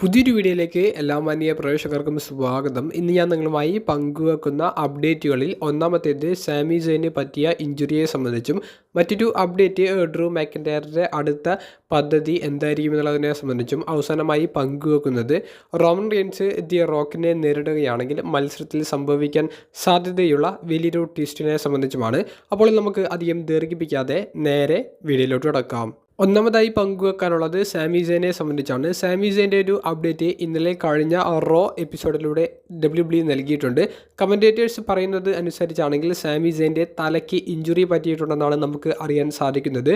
പുതിയൊരു വീഡിയോയിലേക്ക് എല്ലാ മാന്യ പ്രവേശകർക്കും സ്വാഗതം. ഇന്ന് ഞാൻ നിങ്ങളുമായി പങ്കുവെക്കുന്ന അപ്ഡേറ്റുകളിൽ ഒന്നാമത്തേത് സാമി ജെയിന് പറ്റിയ ഇഞ്ചുറിയെ സംബന്ധിച്ചും മറ്റൊരു അപ്ഡേറ്റ് ഡ്രൂ മാക്കിൻഡയറിന്റെ അടുത്ത പദ്ധതി എന്തായിരിക്കും എന്നുള്ളതിനെ സംബന്ധിച്ചും അവസാനമായി പങ്കുവെക്കുന്നത്. റോമൻ റീൻസ് ദി റോക്കിനെ നേരിടുകയാണെങ്കിൽ മത്സരത്തിൽ സംഭവിക്കാൻ സാധ്യതയുള്ള വലിയൊരു ട്വിസ്റ്റിനെ സംബന്ധിച്ചുമാണ്. അപ്പോൾ നമുക്ക് അധികം ദീർഘിപ്പിക്കാതെ നേരെ വീഡിയോയിലോട്ട് കിടക്കാം. ഒന്നാമതായി പങ്കുവെക്കാനുള്ളത് സാമി സെയിനെ സംബന്ധിച്ചാണ്. സാമി ജെയിന്റെ ഒരു അപ്ഡേറ്റ് ഇന്നലെ കഴിഞ്ഞ റോ എപ്പിസോഡിലൂടെ ഡബ്ല്യു ഡബ്ല്യു നൽകിയിട്ടുണ്ട്. കമന്റേറ്റേഴ്സ് പറയുന്നത് അനുസരിച്ചാണെങ്കിൽ സാമി ജെയിന്റെ തലയ്ക്ക് ഇഞ്ചുറി പറ്റിയിട്ടുണ്ടെന്നാണ് നമുക്ക് അറിയാൻ സാധിക്കുന്നത്.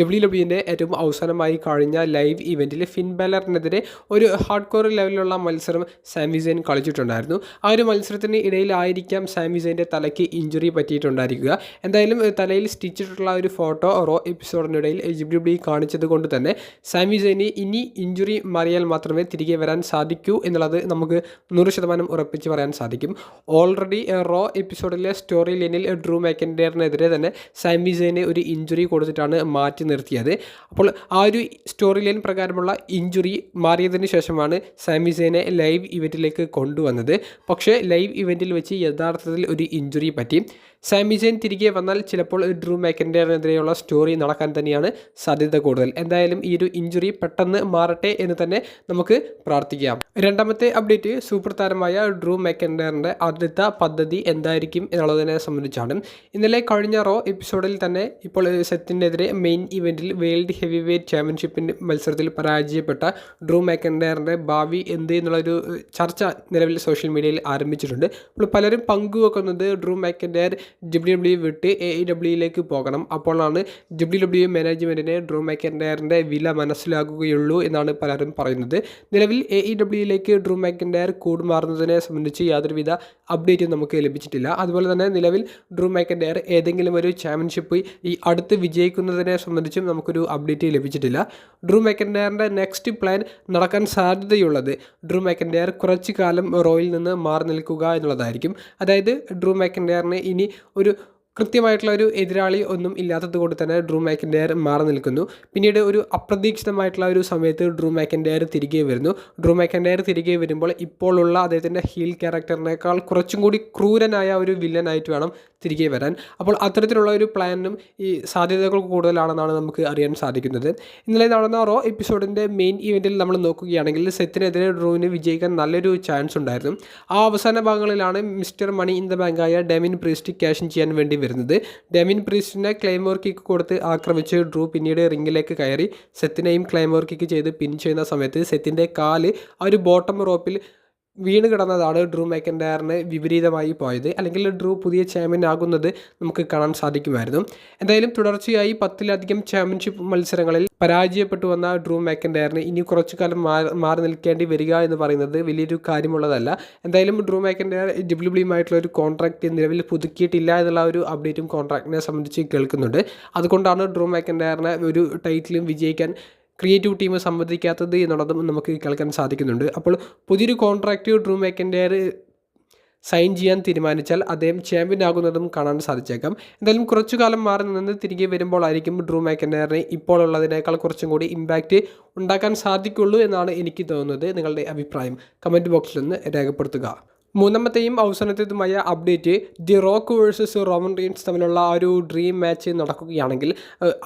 ഡബ്ല്യു ഡബ്ല്യുവിന്റെ ഏറ്റവും അവസാനമായി കഴിഞ്ഞ ലൈവ് ഇവന്റിൽ ഫിൻ ബാലറിനെതിരെ ഒരു ഹാർഡ് കോർ ലെവലിലുള്ള മത്സരം സാമി സെയിൻ കളിച്ചിട്ടുണ്ടായിരുന്നു. ആ ഒരു മത്സരത്തിന് ഇടയിലായിരിക്കാം സാമി ജെയിന്റെ തലയ്ക്ക് ഇഞ്ചുറി പറ്റിയിട്ടുണ്ടായിരിക്കുക. എന്തായാലും തലയിൽ സ്റ്റിച്ചിട്ടുള്ള ഒരു ഫോട്ടോ റോ എപ്പിസോഡിനിടയിൽ ഡബ്ല്യു ഡബ്ല്യു കാണിച്ചത് കൊണ്ട് തന്നെ സാമി സൈനി ഇനി ഇഞ്ചുറി മാറിയാൽ മാത്രമേ തിരികെ വരാൻ സാധിക്കൂ എന്നുള്ളത് നമുക്ക് നൂറ് ശതമാനം ഉറപ്പിച്ച് പറയാൻ സാധിക്കും. ഓൾറെഡി റോ എപ്പിസോഡിലെ സ്റ്റോറി ലൈനിൽ ഡ്രൂ മാക്കൻഡേറിനെതിരെ തന്നെ സാമി സൈനെ ഒരു ഇഞ്ചുറി കൊടുത്തിട്ടാണ് മാറ്റി നിർത്തിയത്. അപ്പോൾ ആ ഒരു സ്റ്റോറി ലൈൻ പ്രകാരമുള്ള ഇഞ്ചുറി മാറിയതിന് ശേഷമാണ് സാമി സൈനെ ലൈവ് ഇവന്റിലേക്ക് കൊണ്ടുവന്നത്. പക്ഷേ ലൈവ് ഇവന്റിൽ വെച്ച് യഥാർത്ഥത്തിൽ ഒരു ഇഞ്ചുറി പറ്റി. സാമി സൈൻ തിരികെ വന്നാൽ ചിലപ്പോൾ ഡ്രൂ മാക്കൻഡേറിനെതിരെയുള്ള സ്റ്റോറി നടക്കാൻ തന്നെയാണ് സാധ്യത കൂടുതൽ. എന്തായാലും ഈ ഒരു ഇഞ്ചുറി പെട്ടെന്ന് മാറട്ടെ എന്ന് തന്നെ നമുക്ക് പ്രാർത്ഥിക്കാം. രണ്ടാമത്തെ അപ്ഡേറ്റ് സൂപ്പർ താരമായ ഡ്രൂ മെക്കൻഡറിന്റെ അടുത്ത പദ്ധതി എന്തായിരിക്കും എന്നുള്ളതിനെ സംബന്ധിച്ചാണ്. ഇന്നലെ കഴിഞ്ഞ റോ എപ്പിസോഡിൽ തന്നെ ഇപ്പോൾ സെത്തിനെതിരെ മെയിൻ ഇവന്റിൽ വേൾഡ് ഹെവി വെയ്റ്റ് ചാമ്പ്യൻഷിപ്പിന്റെ മത്സരത്തിൽ പരാജയപ്പെട്ട ഡ്രൂ മെക്കൻഡറിന്റെ ഭാവി എന്ത് എന്നുള്ളൊരു ചർച്ച നിലവിൽ സോഷ്യൽ മീഡിയയിൽ ആരംഭിച്ചിട്ടുണ്ട്. അപ്പോൾ പലരും പങ്കുവെക്കുന്നത് ഡ്രൂ മെക്കൻഡർ ഡബ്ല്യു ഡബ്ല്യു വിട്ട് എ ഡബ്ല്യുയിലേക്ക് പോകണം. അപ്പോഴാണ് ഡബ്ല്യു ഡബ്ല്യു മാനേജ്മെന്റിനെ ഡ്രൂ മാക്കൻഡയറിന്റെ വില മനസ്സിലാകുകയുള്ളൂ എന്നാണ് പലരും പറയുന്നത്. നിലവിൽ എ ഇ ഡബ്ല്യുയിലേക്ക് ഡ്രൂ മാക്കൻഡയർ കൂടുമാറുന്നതിനെ സംബന്ധിച്ച് യാതൊരുവിധ അപ്ഡേറ്റും നമുക്ക് ലഭിച്ചിട്ടില്ല. അതുപോലെ തന്നെ നിലവിൽ ഡ്രൂ മാക്കൻഡയർ ഏതെങ്കിലും ഒരു ചാമ്പ്യൻഷിപ്പ് ഈ അടുത്ത് വിജയിക്കുന്നതിനെ സംബന്ധിച്ചും നമുക്കൊരു അപ്ഡേറ്റ് ലഭിച്ചിട്ടില്ല. ഡ്രൂ മാക്കൻഡയറിന്റെ നെക്സ്റ്റ് പ്ലാൻ നടക്കാൻ സാധ്യതയുള്ളത് ഡ്രൂ മാക്കൻഡയർ കുറച്ച് കാലം റോയിൽ നിന്ന് മാറി നിൽക്കുക എന്നുള്ളതായിരിക്കും. അതായത് ഡ്രൂ മാക്കൻഡയറിന് ഇനി ഒരു കൃത്യമായിട്ടുള്ള ഒരു എതിരാളി ഒന്നും ഇല്ലാത്തത് കൊണ്ട് തന്നെ ഡ്രൂ മാക്കിന്റെയർ മാറി നിൽക്കുന്നു. പിന്നീട് ഒരു അപ്രതീക്ഷിതമായിട്ടുള്ള ഒരു സമയത്ത് ഡ്രൂ മാക്കിന്റെയർ തിരികെ വരുന്നു. ഡ്രൂ മാക്കിന്റെയർ തിരികെ വരുമ്പോൾ ഇപ്പോഴുള്ള അദ്ദേഹത്തിന്റെ ഹീൽ ക്യാരക്ടറിനേക്കാൾ കുറച്ചും കൂടി ക്രൂരനായ ഒരു വില്ലനായിട്ട് വേണം തിരികെ വരാൻ. അപ്പോൾ അത്തരത്തിലുള്ള ഒരു പ്ലാനിനും ഈ സാധ്യതകൾ കൂടുതലാണെന്നാണ് നമുക്ക് അറിയാൻ സാധിക്കുന്നത്. ഇന്നലെ നടന്ന റോ എപ്പിസോഡിന്റെ മെയിൻ ഇവന്റിൽ നമ്മൾ നോക്കുകയാണെങ്കിൽ സെത്തിനെതിരെ ഡ്രൂവിന് വിജയിക്കാൻ നല്ലൊരു ചാൻസ് ഉണ്ടായിരുന്നു. ആ അവസാന ഭാഗങ്ങളിലാണ് മിസ്റ്റർ മണി ഇൻ ദ ബാങ്കായ ഡെമിൻ പ്രീസ്റ്റ് ക്യാഷ് ചെയ്യാൻ വേണ്ടി വരുന്നത്. ഡെമിൻ പ്രീസ്റ്റിനെ ക്ലൈമോർ കിക്ക് കൊടുത്ത് ആക്രമിച്ച് ഡ്രൂ പിന്നീട് റിങ്ങിലേക്ക് കയറി. സെത്തിനെയും ക്ലൈമോർ കിക്ക് ചെയ്ത് പിൻ ചെയ്യുന്ന സമയത്ത് സെത്തിന്റെ കാൽ ആ ഒരു ബോട്ടം റോപ്പിൽ വീണ് കിടന്നതാണ് ഡ്രൂ മേക്കൻഡയറിന് വിപരീതമായി പോയത്. അല്ലെങ്കിൽ ഡ്രൂ പുതിയ ചാമ്പ്യൻ ആകുന്നത് നമുക്ക് കാണാൻ സാധിക്കുമായിരുന്നു. എന്തായാലും തുടർച്ചയായി പത്തിലധികം ചാമ്പ്യൻഷിപ്പ് മത്സരങ്ങളിൽ പരാജയപ്പെട്ടു വന്ന ഡ്രൂ മേക്കൻഡയറിന് ഇനി കുറച്ചു കാലം മാറി നിൽക്കേണ്ടി വരിക എന്ന് പറയുന്നത് വലിയൊരു കാര്യമുള്ളതല്ല. എന്തായാലും ഡ്രൂ മേക്കൻഡയർ ഡബ്ല്യു ഡബ്ല്യുമായിട്ടുള്ള ഒരു കോൺട്രാക്റ്റ് നിലവിൽ പുതുക്കിയിട്ടില്ല എന്നുള്ള ഒരു അപ്ഡേറ്റും കോൺട്രാക്റ്റിനെ സംബന്ധിച്ച് കേൾക്കുന്നുണ്ട്. അതുകൊണ്ടാണ് ഡ്രൂ മേക്കൻഡയറിനെ ഒരു ടൈറ്റിലും വിജയിക്കാൻ ക്രിയേറ്റീവ് ടീം സമ്മതിക്കാത്തത് എന്നുള്ളതും നമുക്ക് കേൾക്കാൻ സാധിക്കുന്നുണ്ട്. അപ്പോൾ പുതിയൊരു കോൺട്രാക്റ്റ് ഡ്രൂ മേക്കന്റെ സൈൻ ചെയ്യാൻ തീരുമാനിച്ചാൽ അദ്ദേഹം ചാമ്പ്യൻ ആകുന്നതും കാണാൻ സാധിച്ചേക്കാം. എന്തായാലും കുറച്ചു കാലം മാറി നിന്ന് തിരികെ വരുമ്പോഴായിരിക്കും ഡ്രൂ മാക്കൻഡയറിന് ഇപ്പോൾ ഉള്ളതിനേക്കാൾ കുറച്ചും കൂടി ഇമ്പാക്റ്റ് ഉണ്ടാക്കാൻ സാധിക്കുള്ളൂ എന്നാണ് എനിക്ക് തോന്നുന്നത്. നിങ്ങളുടെ അഭിപ്രായം കമന്റ് ബോക്സിൽ ഒന്ന് രേഖപ്പെടുത്തുക. മൂന്നാമത്തെയും അവസാനത്തേതുമായ update the Rock versus Roman Reigns തമ്മിലുള്ള ആ ഒരു ഡ്രീം മാച്ച് നടക്കുകയാണെങ്കിൽ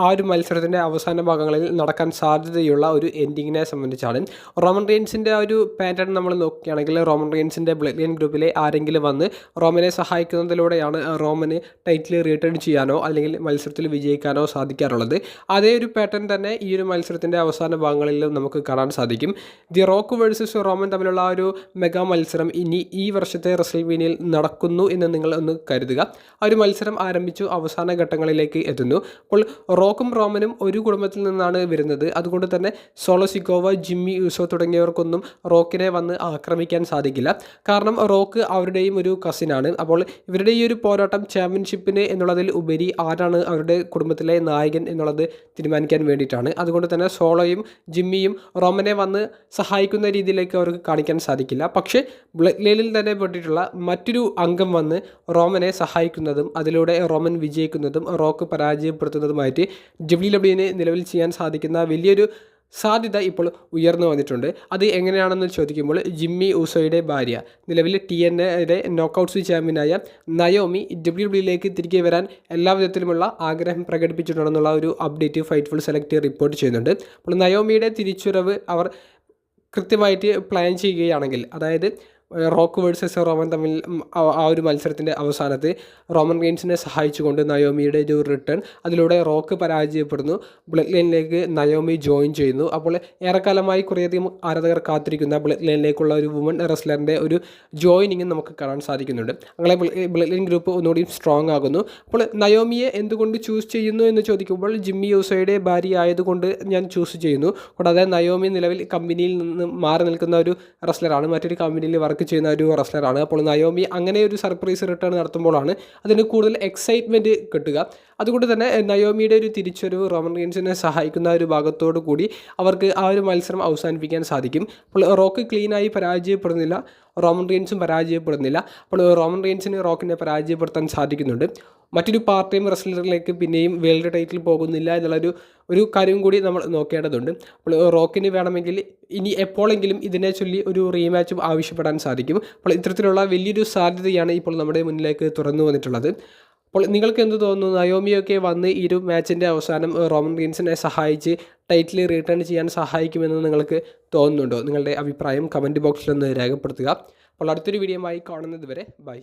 ആ ഒരു മത്സരത്തിന്റെ അവസാന ഭാഗങ്ങളിൽ നടക്കാൻ സാധ്യതയുള്ള ഒരു എൻഡിങ്ങിനെ സംബന്ധിച്ചാണ്. റോമൻ റീൻസിന്റെ ആ ഒരു പാറ്റേൺ നമ്മൾ നോക്കുകയാണെങ്കിൽ റോമൻ റീൻസിന്റെ ബ്ലഡ് ലൈൻ ഗ്രൂപ്പിലെ ആരെങ്കിലും വന്ന് റോമനെ സഹായിക്കുന്നതിലൂടെയാണ് റോമന് ടൈറ്റിൽ റിട്ടേൺ ചെയ്യാനോ അല്ലെങ്കിൽ മത്സരത്തിൽ വിജയിക്കാനോ സാധിക്കാറുള്ളത്. അതേ ഒരു പാറ്റേൺ തന്നെ ഈ ഒരു മത്സരത്തിന്റെ അവസാന ഭാഗങ്ങളിൽ നമുക്ക് കാണാൻ സാധിക്കും. ദി റോക്ക് വേഴ്സസ് റോമൻ തമ്മിലുള്ള ആ ഒരു മെഗാ മത്സരം ഇനി ഈ വർഷത്തെ റസൽവീനിയിൽ നടക്കുന്നു എന്ന് നിങ്ങൾ ഒന്ന് കരുതുക. ആ ഒരു മത്സരം ആരംഭിച്ചു അവസാന ഘട്ടങ്ങളിലേക്ക് എത്തുന്നു. അപ്പോൾ റോക്കും റോമനും ഒരു കുടുംബത്തിൽ നിന്നാണ് വരുന്നത്. അതുകൊണ്ട് തന്നെ സോളോ സിക്കോവ ജിമ്മി യൂസോ തുടങ്ങിയവർക്കൊന്നും റോക്കിനെ വന്ന് ആക്രമിക്കാൻ സാധിക്കില്ല. കാരണം റോക്ക് അവരുടെയും ഒരു കസിനാണ്. അപ്പോൾ ഇവരുടെ ഈ ഒരു പോരാട്ടം ചാമ്പ്യൻഷിപ്പിന് എന്നുള്ളതിൽ ഉപരി ആരാണ് അവരുടെ കുടുംബത്തിലെ നായകൻ എന്നുള്ളത് തീരുമാനിക്കാൻ വേണ്ടിയിട്ടാണ്. അതുകൊണ്ട് തന്നെ സോളോയും ജിമ്മിയും റോമനെ വന്ന് സഹായിക്കുന്ന രീതിയിലേക്ക് അവർക്ക് കാണിക്കാൻ സാധിക്കില്ല. പക്ഷേ ബ്ലഡ് ലൈനിൽ തന്നെ പെട്ടിട്ടുള്ള മറ്റൊരു അംഗം വന്ന് റോമനെ സഹായിക്കുന്നതും അതിലൂടെ റോമൻ വിജയിക്കുന്നതും റോക്ക് പരാജയപ്പെടുത്തുന്നതുമായിട്ട് ഡബ്ല്യു ഡബ്ല്യുവിന് നിലവിൽ ചെയ്യാൻ സാധിക്കുന്ന വലിയൊരു സാധ്യത ഇപ്പോൾ ഉയർന്നു വന്നിട്ടുണ്ട്. അത് എങ്ങനെയാണെന്ന് ചോദിക്കുമ്പോൾ ജിമ്മി ഊസോയുടെ ഭാര്യ നിലവിൽ ടി എൻ എയുടെ നോക്കൗട്ട്സ് ചാമ്പ്യനായ നയോമി ഡബ്ല്യു ഡബ്ല്യുയിലേക്ക് തിരികെ വരാൻ എല്ലാ വിധത്തിലുമുള്ള ആഗ്രഹം പ്രകടിപ്പിച്ചിട്ടുണ്ടെന്നുള്ള ഒരു അപ്ഡേറ്റ് ഫൈറ്റ്ഫുൾ സെലക്ട് റിപ്പോർട്ട് ചെയ്യുന്നുണ്ട്. അപ്പോൾ നയോമിയുടെ തിരിച്ചുവരവ് അവർ കൃത്യമായിട്ട് പ്ലാൻ ചെയ്യുകയാണെങ്കിൽ അതായത് റോക്ക് വേഴ്സസ് റോമൻ തമ്മിൽ ആ- ഒരു മത്സരത്തിന്റെ അവസാനത്തെ റോമൻ റെയിൻസിനെ സഹായിച്ചുകൊണ്ട് നയോമിയുടെ ഒരു റിട്ടേൺ അതിലൂടെ റോക്ക് പരാജയപ്പെടുന്നു. ബ്ലഡ് ലൈനിലേക്ക് നയോമി ജോയിൻ ചെയ്യുന്നു. അപ്പോൾ ഏറെക്കാലമായി കുറേയധികം ആരാധകർ കാത്തിരിക്കുന്ന ബ്ലഡ് ലൈനിലേക്കുള്ള ഒരു വുമൺ റെസ്ലറിന്റെ ഒരു ജോയിനിങ് നമുക്ക് കാണാൻ സാധിക്കുന്നുണ്ട്. അങ്ങനെ ബ്ലഡ് ലൈൻ ഗ്രൂപ്പ് ഒന്നുകൂടി സ്ട്രോങ് ആകുന്നു. അപ്പോൾ നയോമിയെ എന്തുകൊണ്ട് ചൂസ് ചെയ്യുന്നു എന്ന് ചോദിക്കുമ്പോൾ ജിമ്മി യൂസോയുടെ ഭാര്യ ആയതുകൊണ്ട് ഞാൻ ചൂസ് ചെയ്യുന്നു. കൂടാതെ നയോമി നിലവിൽ കമ്പനിയിൽ നിന്ന് മാറി നിൽക്കുന്ന ഒരു റെസ്ലറാണ് മറ്റൊരു കമ്പനിയിൽ വർക്ക് ചെയ്യുന്ന ഒരു റസ്ലറാണ് അപ്പോൾ നയോമി അങ്ങനെ ഒരു സർപ്രൈസ് റിട്ടേൺ നടത്തുമ്പോഴാണ് അതിന് കൂടുതൽ എക്സൈറ്റ്മെന്റ് കിട്ടുക. അതുകൊണ്ട് തന്നെ നയോമിയുടെ ഒരു തിരിച്ചൊരു റോമൻ റീൻസിനെ സഹായിക്കുന്ന ഒരു ഭാഗത്തോടു കൂടി അവർക്ക് ആ ഒരു മത്സരം അവസാനിപ്പിക്കാൻ സാധിക്കും. അപ്പോൾ റോക്ക് ക്ലീനായി പരാജയപ്പെടുന്നില്ല. റോമൻ റീൻസും പരാജയപ്പെടുന്നില്ല. അപ്പോൾ റോമൻ റീൻസിന് റോക്കിനെ പരാജയപ്പെടുത്താൻ സാധിക്കുന്നുണ്ട്. മറ്റൊരു പാർട്ട് ടൈം റെസ്ലറിലേക്ക് പിന്നെയും വേൾഡ് ടൈറ്റിൽ പോകുന്നില്ല എന്നുള്ളൊരു ഒരു കാര്യം കൂടി നമ്മൾ നോക്കേണ്ടതുണ്ട്. അപ്പോൾ റോക്കിന് വേണമെങ്കിൽ ഇനി എപ്പോഴെങ്കിലും ഇതിനെ ചൊല്ലി ഒരു റീമാച്ചും ആവശ്യപ്പെടാൻ സാധിക്കും. അപ്പോൾ ഇത്തരത്തിലുള്ള വലിയൊരു സാധ്യതയാണ് ഇപ്പോൾ നമ്മുടെ മുന്നിലേക്ക് തുറന്നു വന്നിട്ടുള്ളത്. അപ്പോൾ നിങ്ങൾക്ക് എന്ത് തോന്നുന്നു? നയോമിയൊക്കെ വന്ന് ഇരു മാച്ചിന്റെ അവസാനം റോമൻ റീൻസിനെ സഹായിച്ച് ടൈറ്റിൽ റിട്ടേൺ ചെയ്യാൻ സഹായിക്കുമെന്ന് നിങ്ങൾക്ക് തോന്നുന്നുണ്ടോ? നിങ്ങളുടെ അഭിപ്രായം കമന്റ് ബോക്സിൽ ഒന്ന് രേഖപ്പെടുത്തുക. അപ്പോൾ അടുത്തൊരു വീഡിയോയുമായി കാണുന്നത് വരെ ബൈ